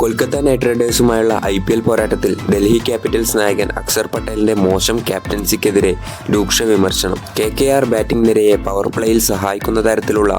Kolkata Knight റൈഡേഴ്സുമായുള്ള I P L പോരാട്ടത്തിൽ Delhi Capitals നായകൻ അക്സർ പട്ടേലിന്റെ മോശം ക്യാപ്റ്റൻസിക്കെതിരെ രൂക്ഷ വിമർശനം. കെ കെ ആർ ബാറ്റിംഗ് നിരയെ പവർ പ്ലേയിൽ സഹായിക്കുന്ന തരത്തിലുള്ള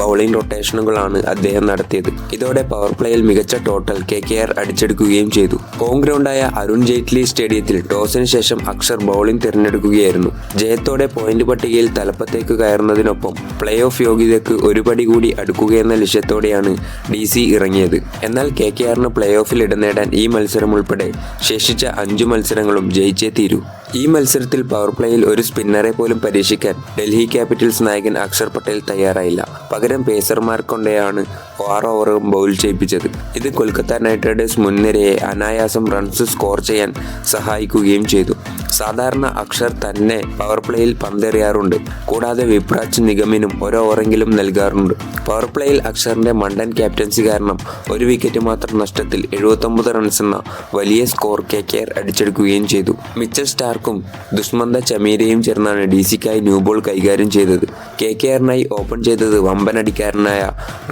ബൗളിംഗ് റൊട്ടേഷനുകളാണ് അദ്ദേഹം നടത്തിയത്. ഇതോടെ പവർ പ്ലേയിൽ മികച്ച ടോട്ടൽ കെ കെ ആർ അടിച്ചെടുക്കുകയും ചെയ്തു. ഹോം ഗ്രൗണ്ടായ അരുൺ ജെയ്റ്റ്ലി സ്റ്റേഡിയത്തിൽ ടോസിന് ശേഷം അക്ഷർ ബൗളിംഗ് തിരഞ്ഞെടുക്കുകയായിരുന്നു. ജയത്തോടെ പോയിന്റ് പട്ടികയിൽ തലപ്പത്തേക്ക് കയറുന്നതിനൊപ്പം പ്ലേ ഓഫ് യോഗ്യതയ്ക്ക് ഒരു പടി കൂടി അടുക്കുകയെന്ന ലക്ഷ്യത്തോടെയാണ് ഡി സി ഇറങ്ങിയത്. എന്നാൽ കെ കെ ആറിന് പ്ലേ ഓഫിൽ ഇടം നേടാൻ ഈ മത്സരം ഉൾപ്പെടെ ശേഷിച്ച അഞ്ചു മത്സരങ്ങളും ജയിച്ചേ തീരൂ. ഈ മത്സരത്തിൽ പവർ പ്ലേയിൽ ഒരു സ്പിന്നറെ പോലും പരീക്ഷിക്കാൻ ഡൽഹി ക്യാപിറ്റൽസ് നായകൻ അക്ഷർ പട്ടേൽ തയ്യാറായില്ല. പകരം പേസർമാർ കൊണ്ടെയാണ് ആറ് ഓവറും ബൗൾ ചെയ്യിപ്പിച്ചത് ഇത് കൊൽക്കത്ത നൈറ്റ് റൈഡേഴ്സ് മുൻനിരയെ അനായാസം റൺസ് സ്കോർ ചെയ്യാൻ സഹായിക്കുകയും ചെയ്തു. സാധാരണ അക്ഷർ തന്നെ പവർ പ്ലേയിൽ പന്തെറിയാറുണ്ട്. കൂടാതെ വിപ്രാജ് നിഗമിനും ഒരു ഓവറെങ്കിലും നൽകാറുണ്ട്. പവർ പ്ലേയിൽ അക്ഷറിന്റെ മണ്ടൻ ക്യാപ്റ്റൻസി കാരണം ഒരു വിക്കറ്റ് മാത്രം നഷ്ടത്തിൽ എഴുപത്തൊമ്പത് റൺസ് എന്ന വലിയ സ്കോർ കെ കെ ആർ അടിച്ചെടുക്കുകയും ചെയ്തു. മിച്ചൽ സ്റ്റാർക്കും ദുഷ്മന്ത ചമീരയും ചേർന്നാണ് ഡി സിക്കായി ന്യൂ ബോൾ കൈകാര്യം ചെയ്തത്. കെ കെ ആറിനായി ഓപ്പൺ ചെയ്തത് വമ്പനടിക്കാരനായ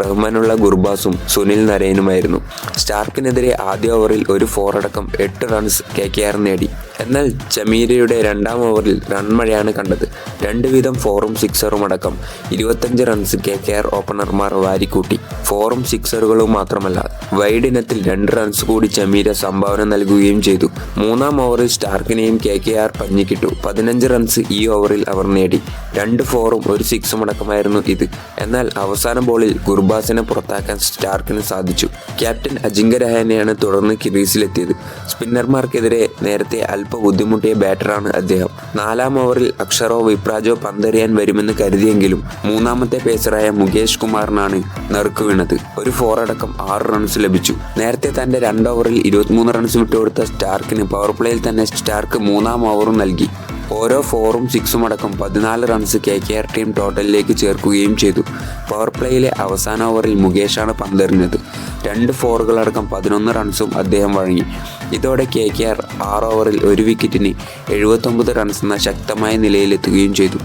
റഹ്മാനുള്ള ഗുർബാസും സുനിൽ നരേനുമായിരുന്നു. സ്റ്റാർക്കിനെതിരെ ആദ്യ ഓവറിൽ ഒരു ഫോർ അടക്കം എട്ട് റൺസ് കെ കെ ആർ നേടി. എന്നാൽ ജമീരയുടെ രണ്ടാം ഓവറിൽ റൺമഴയാണ് കണ്ടത്. രണ്ട് വീതം ഫോറും സിക്സറും അടക്കം ഇരുപത്തഞ്ച് റൺസ് കെ കെ ആർ ഓപ്പണർമാർ വാരിക്കൂട്ടി. ഫോറും സിക്സറുകളും മാത്രമല്ല വൈഡ് ഇനത്തിൽ രണ്ട് റൺസ് കൂടി ജമീര സംഭാവന നൽകുകയും ചെയ്തു. മൂന്നാം ഓവറിൽ സ്റ്റാർക്കിനെയും കെ കെ ആർ പഞ്ഞിക്കിട്ടു. പതിനഞ്ച് റൺസ് ഈ ഓവറിൽ അവർ നേടി. രണ്ട് ഫോറും ഒരു സിക്സും അടക്കമായിരുന്നു ഇത്. എന്നാൽ അവസാന ബോളിൽ ഗുർബാസിനെ പുറത്താക്കാൻ സ്റ്റാർക്കിന് സാധിച്ചു. ക്യാപ്റ്റൻ അജിങ്ക രഹാനെയാണ് തുടർന്ന് ക്രീസിലെത്തിയത്. സ്പിന്നർമാർക്കെതിരെ നേരത്തെ അല്പ ബുദ്ധിമുട്ടിയ ബാറ്ററാണ് അദ്ദേഹം. നാലാം ഓവറിൽ അക്ഷറോ വിപ്രാജോ പന്തെറിയാൻ വരുമെന്ന് കരുതിയെങ്കിലും മൂന്നാമത്തെ പേസറായ മുകേഷ് കുമാറിനാണ് നെറുക്ക് വീണത്. ഒരു ഫോർ അടക്കം ആറ് റൺസ് ലഭിച്ചു. നേരത്തെ തന്റെ രണ്ട് ഓവറിൽ ഇരുപത്തിമൂന്ന് റൺസ് വിട്ടുകൊടുത്ത സ്റ്റാർക്കിന് പവർ പ്ലേയിൽ തന്നെ സ്റ്റാർക്ക് മൂന്നാം ഓവറും നൽകി. ഓരോ ഫോറും സിക്സും അടക്കം പതിനാല് runs K K R team ടോട്ടലിലേക്ക് ചേർക്കുകയും ചെയ്തു. പവർ പ്ലേയിലെ അവസാന ഓവറിൽ മുകേഷാണ് പന്തെറിഞ്ഞത്. രണ്ട് ഫോറുകളടക്കം പതിനൊന്ന് റൺസും അദ്ദേഹം വഴങ്ങി. ഇതോടെ കെ കെ ആർ ആറ് ഓവറിൽ ഒരു വിക്കറ്റിന് എഴുപത്തൊമ്പത് റൺസ് എന്ന ശക്തമായ നിലയിലെത്തുകയും ചെയ്തു.